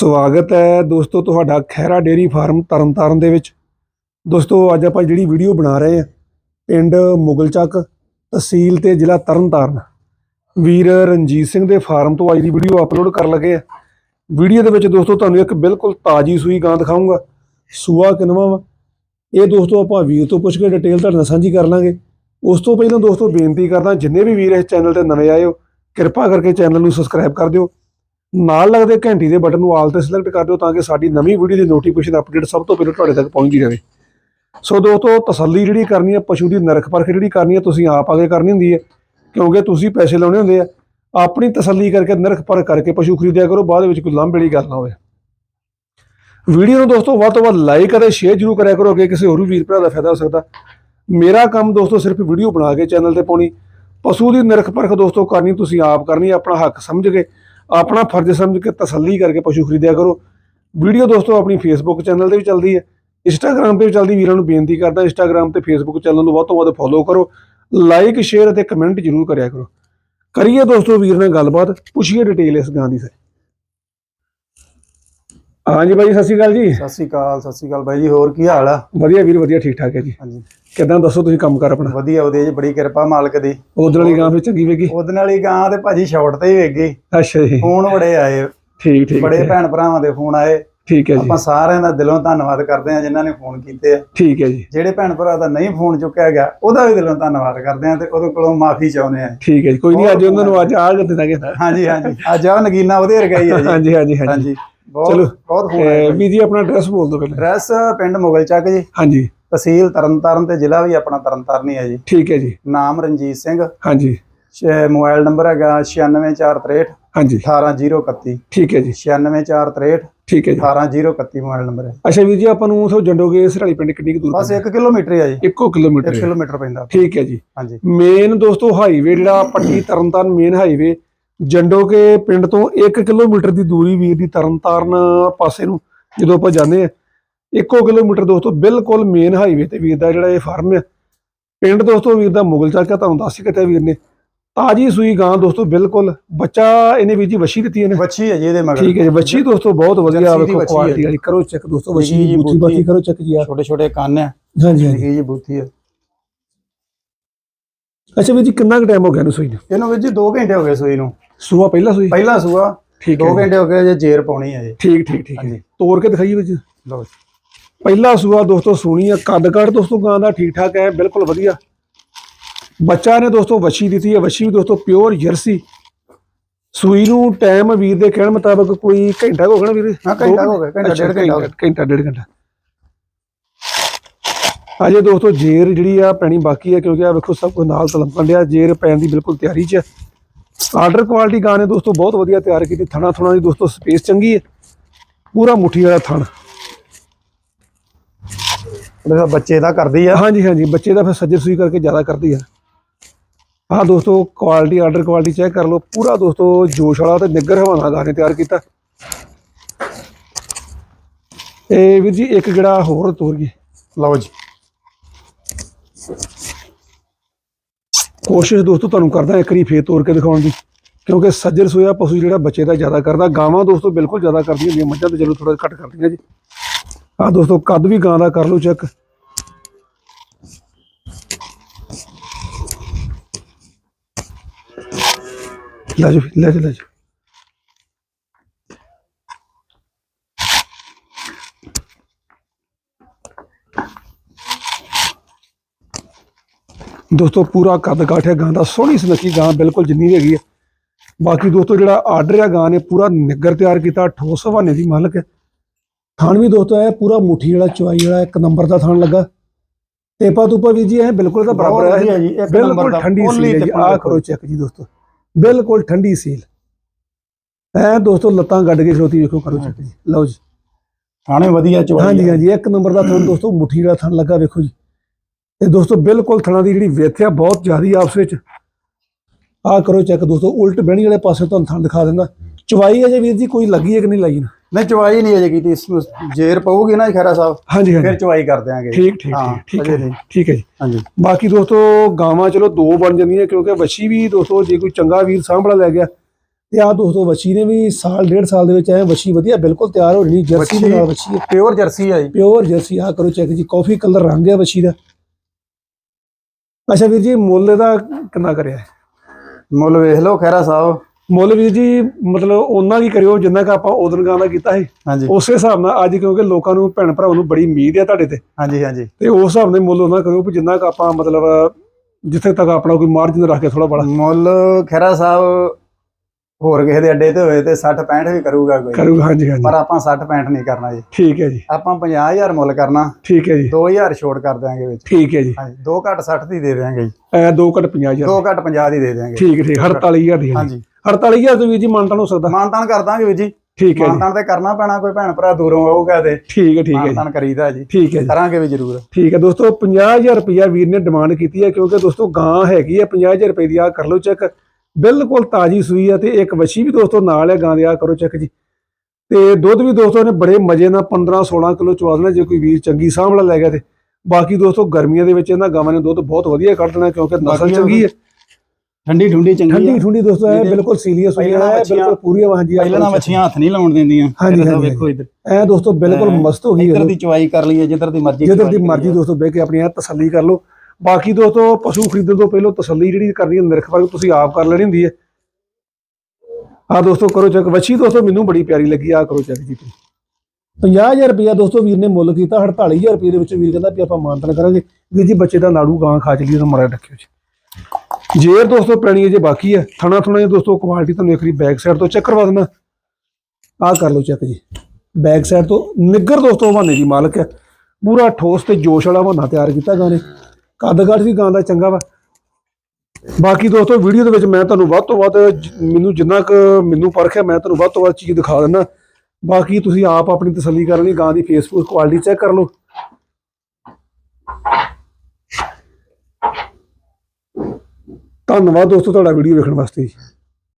ਸਵਾਗਤ ਹੈ ਦੋਸਤੋ ਤੁਹਾਡਾ ਖੈਰਾ ਡੇਰੀ ਫਾਰਮ ਤਰਨਤਾਰਨ ਦੇ ਵਿੱਚ। ਦੋਸਤੋ ਅੱਜ ਆਪਾਂ ਜਿਹੜੀ ਵੀਡੀਓ ਬਣਾ ਰਹੇ ਹਾਂ, ਪਿੰਡ ਮੁਗਲਚੱਕ ਤਹਿਸੀਲ ਤੇ ਜ਼ਿਲ੍ਹਾ ਤਰਨਤਾਰਨ। ਵੀਰ ਰਣਜੀਤ ਸਿੰਘ ਦੇ ਫਾਰਮ ਤੋਂ ਅੱਜ ਦੀ ਵੀਡੀਓ ਅਪਲੋਡ ਕਰਨ ਲੱਗੇ ਆ ਵੀਡੀਓ ਦੇ ਵਿੱਚ ਦੋਸਤੋ ਤੁਹਾਨੂੰ ਇੱਕ ਬਿਲਕੁਲ ਤਾਜੀ ਸੂਈ ਗਾਂ ਦਿਖਾਊਂਗਾ, ਸੂਆ ਕਿਨਵਾ ਵਾ। ਇਹ ਦੋਸਤੋ ਆਪਾਂ ਵੀਰ ਤੋਂ ਪੁੱਛ ਕੇ ਡਿਟੇਲ ਤੁਹਾਡੇ ਨਾਲ ਸਾਂਝੀ ਕਰ ਲਾਂਗੇ। ਉਸ ਤੋਂ ਪਹਿਲਾਂ ਦੋਸਤੋ ਬੇਨਤੀ ਕਰਦਾ, ਜਿੰਨੇ ਵੀ ਵੀਰ ਇਸ ਚੈਨਲ ਤੇ ਨਵੇਂ ਆਏ ਹੋ, ਕਿਰਪਾ ਕਰਕੇ ਚੈਨਲ ਨੂੰ ਸਬਸਕ੍ਰਾਈਬ ਕਰ ਦਿਓ। ਨਾਲ ਲੱਗਦੇ ਘੰਟੀ ਦੇ ਬਟਨ ਨੂੰ ਆਲ ਤੇ ਸਿਲੈਕਟ ਕਰ ਦਿਓ ਤਾਂ ਕਿ ਸਾਡੀ ਨਵੀਂ ਵੀਡੀਓ ਦੀ ਨੋਟੀਫਿਕੇਸ਼ਨ ਅਪਡੇਟ ਸਭ ਤੋਂ ਪਹਿਲਾਂ ਤੁਹਾਡੇ ਤੱਕ ਪਹੁੰਚਦੀ ਰਹੇ ਸੋ ਦੋਸਤੋ, ਤਸੱਲੀ ਜਿਹੜੀ ਕਰਨੀ ਹੈ, ਪਸ਼ੂ ਦੀ ਨਰਖ ਪਰਖ ਜਿਹੜੀ ਕਰਨੀ ਹੈ, ਤੁਸੀਂ ਆਪ ਆਗੇ ਕਰਨੀ ਹੁੰਦੀ ਹੈ, ਕਿਉਂਕਿ ਤੁਸੀਂ ਪੈਸੇ ਲਾਉਣੇ ਹੁੰਦੇ ਆ। ਆਪਣੀ ਤਸੱਲੀ ਕਰਕੇ ਨਰਖ ਪਰਖ ਕਰਕੇ ਪਸ਼ੂ ਖਰੀਦਿਆ ਕਰੋ, ਬਾਅਦ ਵਿੱਚ ਕੋਈ ਲਾਂਭੇ ਵਾਲੀ ਗੱਲ ਨਾ ਹੋਵੇ। ਵੀਡੀਓ ਨੂੰ ਦੋਸਤੋ, ਵੱਧ ਤੋਂ ਵੱਧ ਲਾਈਕ ਅਤੇ ਸ਼ੇਅਰ ਜ਼ਰੂਰ ਕਰਿਆ ਕਰੋ, ਅੱਗੇ ਕਿਸੇ ਹੋਰ ਵੀਰ ਭਰਾ ਦਾ ਫਾਇਦਾ ਹੋ ਸਕਦਾ। ਮੇਰਾ ਕੰਮ ਦੋਸਤੋ, ਸਿਰਫ ਵੀਡੀਓ ਬਣਾ ਕੇ ਚੈਨਲ ਤੇ ਪਾਉਣੀ। ਪਸ਼ੂ ਦੀ ਨਿਰਖ ਪਰਖ ਦੋਸਤੋ, ਕਰਨੀ ਤੁਸੀਂ ਆਪ ਕਰਨੀ, ਆਪਣਾ ਹੱਕ ਸਮਝ ਕੇ ਆਪਣਾ ਫਰਜ਼ ਸਮਝ ਕੇ ਤਸੱਲੀ ਕਰਕੇ ਪਸ਼ੂ ਖਰੀਦਿਆ ਕਰੋ। ਵੀਡੀਓ ਦੋਸਤੋ ਆਪਣੀ ਫੇਸਬੁੱਕ ਚੈਨਲ ਤੇ ਵੀ ਚੱਲਦੀ ਹੈ। ਇੰਸਟਾਗ੍ਰam ਤੇ ਵੀ ਚੱਲਦੀ, ਵੀਰਾਂ ਨੂੰ ਬੇਨਤੀ ਕਰਦਾ ਇੰਸਟਾਗ੍ਰam ਤੇ ਫੇਸਬੁੱਕ ਚੈਨਲ ਨੂੰ ਵੱਧ ਤੋਂ ਵੱਧ ਫੋਲੋ ਕਰੋ। ਲਾਈਕ ਸ਼ੇਅਰ ਅਤੇ ਕਮੈਂਟ ਜ਼ਰੂਰ ਕਰਿਆ ਕਰੋ। ਕਰੀਏ ਦੋਸਤੋ ਵੀਰ ਨਾਲ ਗੱਲਬਾਤ, ਪੁੱਛੀਏ ਡਿਟੇਲ ਇਸ ਗਾਂ ਦੀ ਸੇ ਹਾਂਜੀ ਬਾਈ ਸਤਿ ਸ਼੍ਰੀ ਅਕਾਲ ਜੀ। ਸਤਿ ਸ਼੍ਰੀ ਅਕਾਲ ਸਤਿ ਸ਼੍ਰੀ ਅਕਾਲ ਬਾਈ ਜੀ ਹੋਰ ਕੀ ਹਾਲ ਆ? ਵਧੀਆ ਵੀਰ ਵਧੀਆ ਠੀਕ ਠਾਕ ਹੈ ਜੀ। ਹਾਂਜੀ। ਕਿਦਾਂ ਦੱਸੋ ਤੁਸੀਂ ਕੰਮ ਕਰ ਆਪਣਾ? ਵਧੀਆ ਵਧੀਆ ਜੀ ਬੜੀ ਕਿਰਪਾ ਮਾਲਕ ਦੀ। ਉਧਰ ਵਾਲੀ ਗਾਂ ਵਿੱਚ ਚੰਗੀ ਵੇਗੀ ਨਾਲ ਹੀ ਗਾਂ ਤੇ ਭਾਜੀ ਸ਼ਾਰਟ ਤੇ ਹੀ ਗਈ ਅੱਛਾ ਜੀ। ਫੋਨ ਬੜੇ ਆਏ। ਠੀਕ ਠੀਕ ਬੜੇ ਭੈਣ ਭਰਾਵਾਂ ਦੇ ਫੋਨ ਆਏ। ਠੀਕ ਹੈ ਜੀ। ਆਪਾਂ ਸਾਰਿਆਂ ਦਾ ਦਿਲੋਂ ਧੰਨਵਾਦ ਕਰਦੇ ਆ ਜਿਨ੍ਹਾਂ ਨੇ ਫੋਨ ਕੀਤੇ ਆ। ਠੀਕ ਹੈ ਜੀ। ਜਿਹੜੇ ਭੈਣ ਭਰਾ ਦਾ ਨਹੀਂ ਫੋਨ ਚੁੱਕਿਆ ਗਿਆ ਉਹਦਾ ਵੀ ਦਿਲੋਂ ਧੰਨਵਾਦ ਕਰਦੇ ਆ ਤੇ ਉਹਦੇ ਕੋਲੋਂ ਮਾਫੀ ਚਾਹੁੰਦੇ ਆ ਠੀਕ ਹੈ ਜੀ। ਕੋਈ ਨਹੀਂ ਅੱਜ ਉਹਨਾਂ ਨੂੰ ਅੱਜ ਆ ਕੇ ਦਾਂਗੇ ਹਾਂਜੀ ਹਾਂਜੀ। ਅੱਜ ਆ ਨਗੀਨਾ ਉਹਦੇ ਵਰਗਾ ਹੀ ਜੀ ਹਾਂਜੀ ਹਾਂਜੀ। ਹਾਂਜੀ। ਚਲੋ। ਬਹੁਤ ਆਏ ਅਹ ਵੀ ਜੀ ਆਪਣਾ ਐਡਰੈਸ ਬੋਲ ਦਿਓ ਪਹਿਲਾਂ। ਐਡਰੈਸ ਪਿੰਡ ਮੁਗਲਚੱਕ ਜੀ। ਹਾਂਜੀ। ਤਹਿਸੀਲ ਤਰਨਤਾਰਨ ਤੇ ਜ਼ਿਲ੍ਹਾ ਵੀ ਆਪਣਾ ਤਰਨਤਾਰਨ ਹੀ ਹੈ ਜੀ। ਠੀਕ ਹੈ ਜੀ। ਨਾਮ ਰਣਜੀਤ ਸਿੰਘ। ਹਾਂਜੀ। ਮੋਬਾਈਲ ਨੰਬਰ ਹੈਗਾ 96463 ਹਾਂਜੀ। 18031 ਠੀਕ ਹੈ ਜੀ। 96463 ਠੀਕ ਹੈ ਜੀ। 18031 ਮੋਬਾਈਲ ਨੰਬਰ ਹੈ। ਅੱਛਾ ਵੀਰ ਜੀ ਆਪਾਂ ਨੂੰ ਉਥੋਂ ਜੰਡੋਗੇ ਸਰਾਲੀ ਪਿੰਡ ਕਿੰਨੀ ਕੁ ਦੂਰ ਬਸ 1 ਕਿਲੋਮੀਟਰ ਹੀ ਜੀ। ਪੈਂਦਾ? ਇੱਕੋ 1 ਕਿਲੋਮੀਟਰ ਹੈ। ਕਿਲੋਮੀਟਰ ਪੈਂਦਾ। ਠੀਕ ਹੈ ਜੀ। ਹਾਂਜੀ। ਮੇਨ ਦੋਸਤੋ ਹਾਈਵੇ ਜਿਹੜਾ ਪੱਟੀ ਤਰਨਤਾਰਨ ਮੇਨ ਹਾਈਵੇ ਜੰਡੋਕੇ ਪਿੰਡ ਤੋਂ 1 ਕਿਲੋਮੀਟਰ ਦੀ ਦੂਰੀ ਵੀਰ ਦੀ ਤਰਨਤਾਰਨ ਪਾਸੇ ਨੂੰ ਜਦੋਂ ਆਪਾਂ ਜਾਂਦੇ ਆ ਇੱਕੋ ਕਿਲੋਮੀਟਰ ਦੋਸਤੋ ਬਿਲਕੁਲ ਮੇਨ ਹਾਈਵੇ ਤੇ ਵੀਰ ਦਾ ਜਿਹੜਾ ਇਹ ਫਾਰਮ ਹੈ ਪਿੰਡ ਦੋਸਤੋ ਵੀਰ ਦਾ ਮੁਗਲ ਚੱਕ ਤੁਹਾਨੂੰ ਦੱਸ ਹੀ ਕਿਤੇ ਵੀਰ ਨੇ। ਤਾਜੀ ਸੂਈ ਗਾਂ ਦੋਸਤੋ ਬਿਲਕੁਲ ਬੱਚਾ ਇਹਨੇ ਵੀਰ ਜੀ ਵਸ਼ੀ ਦਿੱਤੀ ਇਹਨੇ। ਬੱਚੀ ਹੈ ਜੀ ਇਹਦੇ ਮਗਰ। ਠੀਕ ਹੈ ਜੀ ਬੱਚੀ ਦੋਸਤੋ ਬਹੁਤ ਵਧੀਆ ਵੇਖੋ ਵੱਛੀ ਕੁਆਲਿਟੀ ਹੈ। ਵਾਲੀ। ਕਰੋ ਚੈੱਕ ਦੋਸਤੋ ਵਸ਼ੀ ਜਿਹੀ ਬੂਥੀ ਬਾਤੀ ਕਰੋ ਚੈੱਕ ਜੀ ਆ ਛੋਟੇ ਛੋਟੇ ਕੰਨ ਆ। ਹਾਂਜੀ ਹਾਂਜੀ। ਨਿੱਕੀ ਜੀ ਬੂਥੀ ਆ। ਅੱਛਾ ਵੀਰ ਜੀ ਕਿੰਨਾ ਕੁ ਟਾਈਮ ਹੋ ਗਿਆ ਨੂੰ ਸੂਈ ਨੂੰ? ਇਹਨੂੰ ਵੀਰ ਜੀ 2 ਘੰਟੇ ਹੋ ਗਏ ਸੂਈ ਨੂੰ। ਸੂਆ ਪਹਿਲਾ ਸੂਈ? ਪਹਿਲਾ ਸੂਆ। ਠੀਕ 2 ਹੈ ਜੀ। ਘੰਟੇ ਹੋ ਗਏ ਜੇ ਜੇਰ ਪਾਉਣੀ ਹੈ ਜੀ ਠੀਕ ਠੀਕ ਠੀਕ ਹੈ। ਤੋੜ ਕੇ ਦਿਖਾਈਏ ਜੀ ਲਓ ਜੀ। ਪਹਿਲਾ ਸੂਆ ਦੋਸਤੋ ਸੋਹਣੀ ਆ। ਕੱਦ ਕਾਠ ਦੋਸਤੋ ਗਾਂ ਦਾ ਠੀਕ ਠਾਕ ਹੈ ਬਿਲਕੁਲ ਵਧੀਆ। ਬੱਚਾ ਨੇ ਦੋਸਤੋ ਵੱਛੀ ਦਿੱਤੀ ਹੈ ਵੱਛੀ ਵੀ ਦੋਸਤੋ ਪਿਓਰ ਜਰਸੀ। ਸੂਈ ਨੂੰ ਟਾਈਮ ਵੀਰ ਦੇ ਕਹਿਣ ਮੁਤਾਬਕ ਕੋਈ ਘੰਟਾ ਹੋ ਗਿਆ ਵੀਰ? ਹਾਂ ਘੰਟਾ ਹੋ ਗਿਆ। ਘੰਟਾ ਡੇਢ ਘੰਟਾ। ਘੰਟਾ ਡੇਢ ਘੰਟਾ। ਅਜੇ ਦੋਸਤੋ ਜੇਰ ਜਿਹੜੀ ਆ ਪੈਣੀ ਬਾਕੀ ਹੈ ਕਿਉਂਕਿ ਆ ਵੇਖੋ ਸਭ ਕੁਝ ਨਾਲ ਤਲੰਪਣ ਡਿਆ। ਜੇਰ ਪੈਣ ਦੀ ਬਿਲਕੁਲ ਤਿਆਰੀ 'ਚ ਹੈ ਆਰਡਰ ਕੁਆਲਿਟੀ ਗਾਂ ਨੇ ਦੋਸਤੋ ਬਹੁਤ ਵਧੀਆ ਤਿਆਰ ਕੀਤੀ। ਥਣਾ ਥੁਣਾ ਦੀ ਦੋਸਤੋ ਸਪੇਸ ਚੰਗੀ ਹੈ। ਪੂਰਾ ਮੁੱਠੀ ਵਾਲਾ ਥਣ। ਉਹਦਾ ਬੱਚੇ ਦਾ ਕਰਦੀ ਆ। ਹਾਂਜੀ ਹਾਂਜੀ। ਬੱਚੇ ਦਾ ਫਿਰ ਸੱਜਰ ਸੂਈ ਕਰਕੇ ਜ਼ਿਆਦਾ ਕਰਦੀ ਆ। ਆਹ ਦੋਸਤੋ ਕੁਆਲਿਟੀ ਆਰਡਰ ਕੁਆਲਿਟੀ ਚੈੱਕ ਕਰ ਲਓ। ਪੂਰਾ ਦੋਸਤੋ ਜੋਸ਼ ਵਾਲਾ ਤੇ ਨਿੱਗਰ ਹਵਾਨਾ ਗਾਣੇ ਤਿਆਰ ਕੀਤਾ। ਇਹ ਵੀਰ ਜੀ ਇੱਕ ਜਿਹੜਾ ਹੋਰ ਤੋਰ ਗਈ ਲਓ ਜੀ। ਕੋਸ਼ਿਸ਼ ਦੋਸਤੋ ਤੁਹਾਨੂੰ ਕਰਦਾ ਇੱਕ ਵਾਰੀ ਫੇਰ ਤੋਰ ਕੇ ਦਿਖਾਉਣ ਦੀ, ਕਿਉਂਕਿ ਸੱਜਰ ਸੋਇਆ ਪਸ਼ੂ ਜਿਹੜਾ ਬੱਚੇ ਦਾ ਜ਼ਿਆਦਾ ਕਰਦਾ, ਗਾਵਾਂ ਦੋਸਤੋ ਬਿਲਕੁਲ ਜ਼ਿਆਦਾ ਕਰਦੀਆਂ ਹੁੰਦੀਆਂ, ਮੱਝਾਂ ਤੇ ਚਲੋ ਥੋੜਾ ਘੱਟ ਕਰਦੀਆਂ ਜੀ। ਆਹ ਦੋਸਤੋ ਕੱਦ ਵੀ ਗਾਂ ਦਾ ਕਰ ਲਓ ਚੈੱਕ ਲੈ ਜਾਓ ਲੈ ਜਾਓ ਲੈ ਜਾਓ। ਦੋਸਤੋ ਪੂਰਾ ਕੱਦ ਕਾਠ ਹੈ ਗਾਂ ਦਾ ਸੋਹਣੀ ਸੁਨੱਖੀ ਗਾਂ ਬਿਲਕੁਲ ਜਿੰਨੀ ਹੈਗੀ ਹੈ ਬਾਕੀ ਦੋਸਤੋ ਜਿਹੜਾ ਆਰਡਰ ਹੈ ਗਾਂ ਨੇ ਪੂਰਾ ਨਿੱਗਰ ਤਿਆਰ ਕੀਤਾ ਠੋਸ ਹਵਾਨੇ ਦੀ ਮਾਲਕ। ਹੈ ਥਣ ਵੀ ਦੋਸਤੋ ਹੈ ਪੂਰਾ ਮੁੱਠੀ ਵਾਲਾ ਚਵਾਈ ਵਾਲਾ ਇੱਕ ਨੰਬਰ ਦਾ ਥਣ ਲੱਗਾ। ਟੇਪਾ ਤੂਪਾ ਵੀ ਜੀ ਹੈ ਬਿਲਕੁਲ ਤਾਂ ਬਰਾਬਰ ਹੈ। ਬਿਲਕੁਲ ਠੰਡੀ ਸੀਲ ਹੈ ਆਹ ਕਰੋ ਚੈੱਕ ਜੀ ਦੋਸਤੋ। ਬਿਲਕੁਲ ਠੰਡੀ ਸੀਲ। ਐ ਦੋਸਤੋ ਲੱਤਾਂ ਗੱਡ ਕੇ ਖਲੋਤੀ ਵੇਖੋ ਕਰੋ ਚੈੱਕ ਜੀ। ਲਓ ਜੀ। ਥਾਣੇ ਵਧੀਆ ਚਵਾਈ ਹਾਂਜੀ ਆ। ਹਾਂਜੀ ਇੱਕ ਨੰਬਰ ਦਾ ਥਣ ਦੋਸਤੋ ਮੁੱਠੀ ਵਾਲਾ ਥਣ ਲੱਗਾ ਵੇਖੋ ਜੀ। ਤੇ ਦੋਸਤੋ ਬਿਲਕੁਲ ਥਣਾਂ ਦੀ ਜਿਹੜੀ ਵਿੱਥ ਆ ਬਹੁਤ ਜ਼ਿਆਦੀ ਆਪਸ ਵਿੱਚ। ਆਹ ਕਰੋ ਚੈੱਕ ਦੋਸਤੋ ਉਲਟ ਬਹਿਣੀ ਵਾਲੇ ਪਾਸੇ ਤੁਹਾਨੂੰ ਥਣ ਦਿਖਾ ਦਿੰਦਾ। ਚਵਾਈ ਅਜੇ ਵੀਰ ਜੀ ਕੋਈ ਲੱਗੀ ਹੈ ਕਿ ਨਹੀਂ ਲੱਗੀ ਨਾ? ਨਹੀਂ ਚਵਾਈ ਨਹੀਂ ਅਜੇ ਕੀਤੀ। ਇਸ ਨੂੰ ਜੇਰ ਪਊਗੀ ਨਾ ਖੈਰਾ ਸਾਹਿਬ ਹਾਂਜੀ ਹਾਂਜੀ। ਫਿਰ ਚਵਾਈ ਕਰ ਦਿਆਂਗੇ ਠੀਕ ਠੀਕ ਠੀਕ ਠੀਕ ਹੈ। ਠੀਕ ਹੈ ਜੀ। ਹਾਂਜੀ। ਬਾਕੀ ਦੋਸਤੋ ਗਾਵਾਂ ਚਲੋ ਦੋ ਬਣ ਜਾਂਦੀਆਂ ਕਿਉਂਕਿ ਵੱਛੀ ਵੀ ਦੋਸਤੋ ਜੇ ਕੋਈ ਚੰਗਾ ਵੀਰ ਸਾਂਭਲਾ ਲੈ ਗਿਆ ਤੇ ਆ ਦੋਸਤੋ ਵੱਛੀ ਨੇ ਵੀ ਸਾਲ ਡੇਢ ਸਾਲ ਦੇ ਵਿੱਚ ਐ ਵੱਛੀ ਵਧੀਆ ਬਿਲਕੁਲ ਤਿਆਰ ਹੋ ਰਹੀ ਜਰਸੀ ਦੇ ਨਾਲ ਵੱਛੀ ਪਿਓਰ ਜਰਸੀ ਆ ਜੀ। ਪਿਓਰ ਜਰਸੀ ਆ ਕਰੋ ਚੈੱਕ ਜੀ ਕਾਫੀ ਕਲਰ ਰੰਗ ਹੈ ਵੱਛੀ ਦਾ। ਅੱਛਾ ਵੀਰ ਜੀ ਮੁੱਲ ਇਹਦਾ ਕਿੰਨਾ ਕਰਿਆ? ਹੈ? ਮੁੱਲ ਵੇਖ ਲਓ ਖੈਰਾ ਸਾਹਿਬ। ਮੁੱਲ ਵੀਰ ਜੀ ਮਤਲਬ ਉਹਨਾਂ ਕੀ ਕਰਿਓ ਜਿੰਨਾ ਕ ਆਪਾਂ ਉਦੋਂ ਗਾਂ ਦਾ ਕੀਤਾ ਸੀ। ਹਾਂਜੀ। ਉਸੇ ਹਿਸਾਬ ਨਾਲ ਅੱਜ ਕਿਉਂਕਿ ਲੋਕਾਂ ਨੂੰ ਭੈਣ ਭਰਾਵਾਂ ਨੂੰ ਬੜੀ ਉਮੀਦ ਹੈ ਤੁਹਾਡੇ ਤੇ। ਹਾਂਜੀ ਹਾਂਜੀ। ਤੇ ਉਸ ਹਿਸਾਬ ਨਾਲ ਮੁੱਲ ਉਹਨਾਂ ਕਰਿਓ ਵੀ ਜਿੰਨਾ ਕ ਆਪਾਂ ਮਤਲਬ ਜਿੱਥੇ ਤੱਕ ਆਪਣਾ ਕੋਈ ਮਾਰਜਨ ਰੱਖ ਕੇ ਥੋੜਾ ਬੜਾ। ਮੁੱਲ ਖੈਰਾ ਸਾਹਿਬ ਹੋਰ ਕਿਸੇ ਦੇ ਅੱਡੇ ਤੇ ਹੋਏ ਤੇ 60 65 ਵੀ ਕਰੂਗਾ ਕੋਈ। ਕਰੂਗਾ ਹਾਂਜੀ ਹਾਂਜੀ। ਪਰ ਆਪਾਂ 60 65 ਨਹੀਂ ਕਰਨਾ ਜੀ। ਠੀਕ ਹੈ ਜੀ। ਆਪਾਂ 50000 ਮੁੱਲ ਕਰਨਾ। ਠੀਕ ਹੈ ਜੀ। 2000 ਛੋੜ ਕਰ ਦਿਆਂਗੇ ਵਿੱਚ। ਠੀਕ ਹੈ ਜੀ। ਹਾਂਜੀ 2 ਘੱਟ 60 ਦੀ ਦੇ ਦਿਆਂਗੇ ਜੀ। ਐ 2 ਘਟ 50000 2 ਘੱਟ 50 ਦੀ ਦੇ ਦਿਆਂਗੇ। ਠੀਕ ਠੀਕ 48000 ਦੀ ਹਾਂਜੀ। 48000 ਤੋਂ ਵੀਰ ਜੀ ਮਾਨਤਾਨ ਹੋ ਸਕਦਾ। ਮਾਨਤਾਨ ਕਰ ਦਾਂਗੇ ਵੀਰ ਜੀ। ਠੀਕ ਹੈ ਮਾਨਤਾਨ ਤੇ ਕਰਨਾ ਪੈਣਾ ਕੋਈ ਭੈਣ ਭਰਾ ਦੂਰੋਂ ਆਊਗਾ ਤੇ ਠੀਕ ਹੈ ਠੀਕ ਹੈ ਮਾਨਤਾਨ ਕਰੀਦਾ ਜੀ। ਠੀਕ ਹੈ ਜੀ। ਕਰਾਂਗੇ ਵੀ ਜ਼ਰੂਰ। ਠੀਕ ਹੈ ਦੋਸਤੋ 50000 ਰੁਪਇਆ ਵੀਰ ਨੇ ਡਿਮਾਂਡ ਕੀਤੀ ਹੈ ਕਿਉਂਕਿ ਦੋਸਤੋ ਗਾਂ ਹੈਗੀ ਹੈ 50000 ਰੁਪਏ ਦੀ ਆ ਕਰ ਲਓ ਚੈੱਕ। ਬਿਲਕੁਲ ਤਾਜੀ ਸੂਈ ਹੈ ਤੇ ਇੱਕ ਵੱਛੀ ਵੀ ਦੋਸਤੋ ਨਾਲ ਹੈ ਗਾਂ ਦੇ ਆ ਕਰੋ ਚੈੱਕ ਜੀ। ਤੇ ਦੁੱਧ ਵੀ ਦੋਸਤੋ ਨੇ ਬੜੇ ਮਜ਼ੇ ਨਾਲ 15 16 ਕਿਲੋ ਚਵਾ ਦੇਣਾ ਜੇ ਕੋਈ ਵੀਰ ਚੰਗੀ ਸਾਂਭਲਾ ਲੈ ਗਿਆ ਤੇ। ਬਾਕੀ ਦੋਸਤੋ ਗਰਮੀਆਂ ਦੇ ਵਿੱਚ ਇਹਨਾਂ ਗਾਵਾਂ ਨੇ ਦੁੱਧ ਬਹੁਤ ਵਧੀਆ ਕੱਢ ਦੇਣਾ ਕਿਉਂਕਿ ਨਸਲ ਚੰਗੀ ਹੈ। ਠੰਡੀ ਠੁੰਡੀ ਚੰਗੀ ਠੰਡੀ ਆ। ਠੁੰਡੀ ਦੋਸਤੋ ਹੈ ਬਿਲਕੁਲ ਸੀਰੀਅਸ ਹੋਈ ਹੈ ਬਿਲਕੁਲ ਪੂਰੀਆਂ ਹਾਂਜੀ ਪਹਿਲਾਂ ਨਾ ਮੱਛੀਆਂ ਹੱਥ ਨਹੀਂ ਲਾਉਣ ਦਿੰਦੀਆਂ। ਹਾਂਜੀ, ਵੇਖੋ ਇੱਧਰ ਐ ਦੋਸਤੋ ਬਿਲਕੁਲ ਐਂ ਮਸਤ ਹੋ ਗਈ ਇੱਧਰ ਹੈ। ਦੀ ਚਵਾਈ ਕਰ ਲਈਏ ਜਿੱਧਰ ਦੀ ਮਰਜ਼ੀ ਜਿੱਧਰ ਦੀ ਮਰਜ਼ੀ। ਦੋਸਤੋ ਬਹਿ ਕੇ ਆਪਣੀ ਆ ਤਸੱਲੀ ਕਰ ਲਓ। ਬਾਕੀ ਦੋਸਤੋ, ਪਸ਼ੂ ਖਰੀਦਣ ਤੋਂ ਪਹਿਲਾਂ ਤਸੱਲੀ ਜਿਹੜੀ ਕਰਨੀ ਹੈ, ਨਿਰਖ ਕਰਕੇ ਤੁਸੀਂ ਆਪ ਕਰ ਲੈਣੀ ਹੁੰਦੀ ਹੈ। ਆ ਦੋਸਤੋ, ਕਰੋ ਚੈੱਕ ਵੱਛੀ ਦੋਸਤੋ, ਮੈਨੂੰ ਬੜੀ ਪਿਆਰੀ ਲੱਗੀ ਆ ਕਰੋ ਚੈੱਕ ਜੀ ਤੁਸੀਂ। 50000 ਰੁਪਇਆ ਦੋਸਤੋ ਵੀਰ ਨੇ ਮੁੱਲ ਕੀਤਾ 48000 ਰੁਪਏ ਦੇ ਵਿੱਚ ਵੀਰ ਕਹਿੰਦਾ ਵੀ ਆਪਾਂ ਮਾਨਤਨ ਕਰਾਂਗੇ। ਵੀਰ ਜੀ, ਬੱਚੇ ਦਾ ਨਾੜੂ ਗਾਂ ਖਾ ਚਲੀ ਤਾਂ ਮੜਾ ਰੱਖਿਓ ਜੀ। ਜੇਰ ਦੋਸਤੋ ਪੈਣੀ ਹੈ ਜੇ ਬਾਕੀ ਹੈ। ਥਣਾ ਥਣਾ ਦੋਸਤੋ ਕੁਆਲਿਟੀ ਤੁਹਾਨੂੰ ਇੱਕ ਵਾਰੀ ਬੈਕ ਸਾਈਡ ਤੋਂ ਚੈੱਕ ਕਰਵਾ ਦੇਣਾ। ਆਹ ਕਰ ਲਓ ਚੈੱਕ ਜੀ। ਬੈਕ ਸਾਈਡ ਤੋਂ ਨਿੱਗਰ ਦੋਸਤੋ ਹਵਾਨੇ ਦੀ ਮਾਲਕ ਹੈ। ਪੂਰਾ ਠੋਸ ਤੇ ਜੋਸ਼ ਵਾਲਾ ਹਵਾਨਾ ਤਿਆਰ ਕੀਤਾ ਗਾਂ ਨੇ ਕੱਦ ਕਾਠ ਵੀ ਗਾਂ ਦਾ ਚੰਗਾ ਵਾ। ਬਾਕੀ ਦੋਸਤੋ ਵੀਡੀਓ ਦੇ ਵਿੱਚ ਮੈਂ ਤੁਹਾਨੂੰ ਵੱਧ ਤੋਂ ਵੱਧ ਮੈਨੂੰ ਜਿੰਨਾ ਕੁ ਮੈਨੂੰ ਪਰਖ ਹੈ, ਮੈਂ ਤੁਹਾਨੂੰ ਵੱਧ ਤੋਂ ਵੱਧ ਚੀਜ਼ ਦਿਖਾ ਦਿੰਦਾ ਬਾਕੀ ਤੁਸੀਂ ਆਪ ਆਪਣੀ ਤਸੱਲੀ ਕਰ ਲਈ ਗਾਂ ਦੀ ਫੇਸਬੁੱਕ ਕੁਆਲਿਟੀ ਚੈੱਕ ਕਰ ਲਓ। ਧੰਨਵਾਦ ਦੋਸਤੋ ਤੁਹਾਡਾ ਵੀਡੀਓ ਵੇਖਣ ਵਾਸਤੇ। ਜੀ